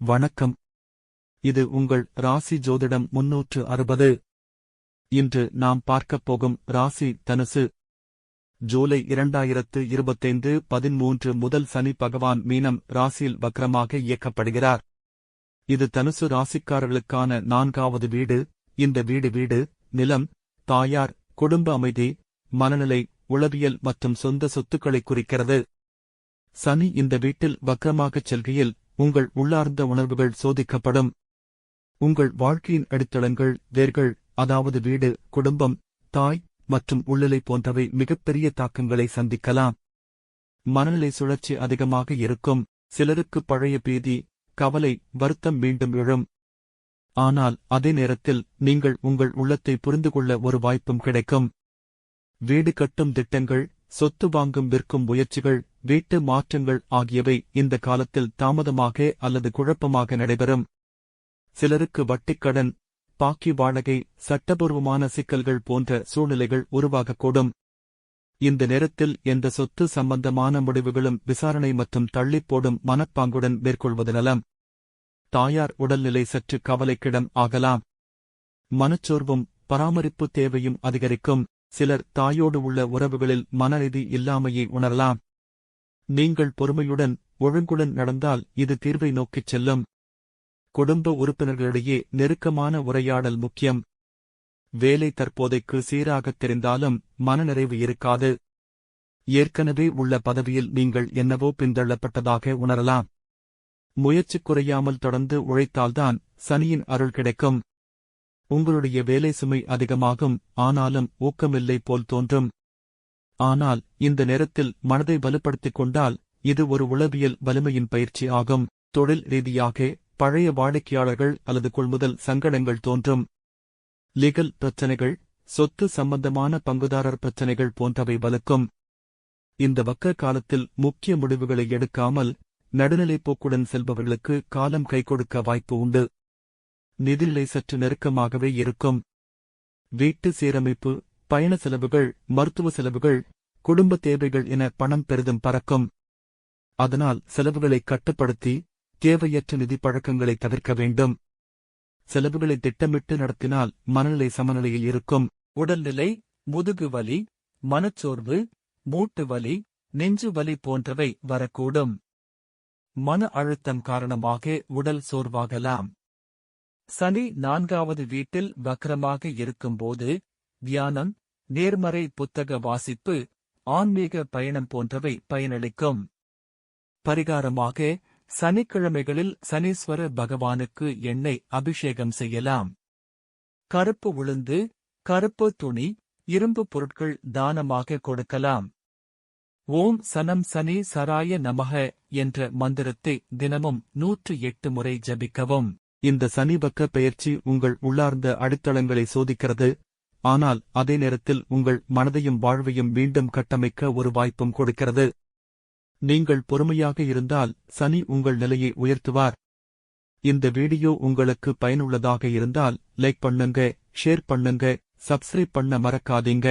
வணக்கம். இது உங்கள் ராசி ஜோதிடம் முன்னூற்று அறுபது. இன்று நாம் பார்க்கப் போகும் ராசி தனுசு. ஜூலை இரண்டாயிரத்து இருபத்தைந்து பதிமூன்று முதல் சனி பகவான் மீனம் ராசியில் வக்ரமாக இயக்கப்படுகிறார். இது தனுசு ராசிக்காரர்களுக்கான நான்காவது வீடு. இந்த வீடு வீடு நிலம் தாயார் குடும்ப அமைதி மனநிலை உளவியல் மற்றும் சொந்த சொத்துக்களை குறிக்கிறது. சனி இந்த வீட்டில் வக்ரமாகச் செல்கையில் உங்கள் உள்ளார்ந்த உணர்வுகள் சோதிக்கப்படும். உங்கள் வாழ்க்கையின் அடித்தளங்கள் வேர்கள் அதாவது வீடு குடும்பம் தாய் மற்றும் உள்ளலை போன்றவை மிகப்பெரிய தாக்கங்களை சந்திக்கலாம். மனநிலை சுழற்சி அதிகமாக இருக்கும். சிலருக்கு பழைய பீதி கவலை வருத்தம் மீண்டும் எழும். ஆனால் அதே நேரத்தில் நீங்கள் உங்கள் உள்ளத்தை புரிந்து கொள்ள ஒரு வாய்ப்பும் கிடைக்கும். வீடு கட்டும் திட்டங்கள் சொத்து வாங்கும் விற்கும் முயற்சிகள் வீட்டு மாற்றங்கள் ஆகியவை இந்த காலத்தில் தாமதமாக அல்லது குழப்பமாக நடைபெறும். சிலருக்கு வட்டிக்கடன் பாக்கி வாடகை சட்டபூர்வமான சிக்கல்கள் போன்ற சூழ்நிலைகள் உருவாகக்கூடும். இந்த நேரத்தில் எந்த சொத்து சம்பந்தமான முடிவுகளும் விசாரணை மற்றும் தள்ளிப்போடும் மனப்பாங்குடன் மேற்கொள்வது நலம். தாயார் உடல்நிலை சற்று கவலைக்கிடம் ஆகலாம். மனச்சோர்வும் பராமரிப்பு தேவையும் அதிகரிக்கும். சிலர் தாயோடு உள்ள உறவுகளில் மனநிதி இல்லாமையை உணரலாம். நீங்கள் பொறுமையுடன் ஒழுங்குடன் நடந்தால் இது தீர்வை நோக்கிச் செல்லும். குடும்ப உறுப்பினர்களிடையே நெருக்கமான உரையாடல் முக்கியம். வேலை தற்போதைக்கு சீராகத் தெரிந்தாலும் மனநிறைவு இருக்காது. ஏற்கனவே உள்ள பதவியில் நீங்கள் என்னவோ பின்தள்ளப்பட்டதாக உணரலாம். முயற்சி குறையாமல் தொடர்ந்து உழைத்தால்தான் சனியின் அருள் கிடைக்கும். உங்களுடைய வேலை சுமை அதிகமாகும் ஆனாலும் ஊக்கமில்லை போல் தோன்றும். ஆனால் இந்த நேரத்தில் மனதை வலுப்படுத்திக் கொண்டால் இது ஒரு உளவியல் வலிமையின் பயிற்சி ஆகும். தொழில் ரீதியாக பழைய வாடிக்கையாளர்கள் அல்லது கொள்முதல் சங்கடங்கள் தோன்றும். லீகல் பிரச்சனைகள் சொத்து சம்பந்தமான பங்குதாரர் பிரச்சனைகள் போன்றவை வலுக்கும். இந்த வக்க காலத்தில் முக்கிய முடிவுகளை எடுக்காமல் நடுநிலைப் போக்குடன் செல்பவர்களுக்கு காலம் கை கொடுக்க வாய்ப்பு உண்டு. நிதிநிலை சற்று நெருக்கமாகவே இருக்கும். வீட்டு சீரமைப்பு பயண செலவுகள் மருத்துவ செலவுகள் குடும்ப தேவைகள் என பணம் பெரிதும் பறக்கும். அதனால் செலவுகளை கட்டுப்படுத்தி தேவையற்ற நிதி பழக்கங்களை தவிர்க்க வேண்டும். செலவுகளை திட்டமிட்டு நடத்தினால் மனநிலை சமநிலையில் இருக்கும். உடல்நிலை முதுகு வலி மனச்சோர்வு மூட்டு வலி நெஞ்சு வலி போன்றவை வரக்கூடும். மன அழுத்தம் காரணமாக உடல் சோர்வாகலாம். சனி நான்காவது வீட்டில் வக்கரமாக இருக்கும்போது தியானம் நேர்மறை புத்தக வாசிப்பு ஆன்மீக பயணம் போன்றவை பயனளிக்கும். பரிகாரமாக சனிக்கிழமைகளில் சனீஸ்வர பகவானுக்கு எண்ணெய் அபிஷேகம் செய்யலாம். கருப்பு உளுந்து கருப்பு துணி இரும்பு பொருட்கள் தானமாக கொடுக்கலாம். ஓம் சனம் சனி சராய நமக என்ற மந்திரத்தை தினமும் நூற்று எட்டு முறை ஜபிக்கவும். இந்த சனிபக்க பெயர்ச்சி உங்கள் உள்ளார்ந்த அடித்தளங்களை சோதிக்கிறது. ஆனால் அதே நேரத்தில் உங்கள் மனதையும் வாழ்வையும் மீண்டும் கட்டமைக்க ஒரு வாய்ப்பும் கொடுக்கிறது. நீங்கள் பொறுமையாக இருந்தால் சனி உங்கள் நிலையை உயர்த்துவார். இந்த வீடியோ உங்களுக்கு பயனுள்ளதாக இருந்தால் லைக் பண்ணுங்க ஷேர் பண்ணுங்க சப்ஸ்கிரைப் பண்ண மறக்காதீங்க.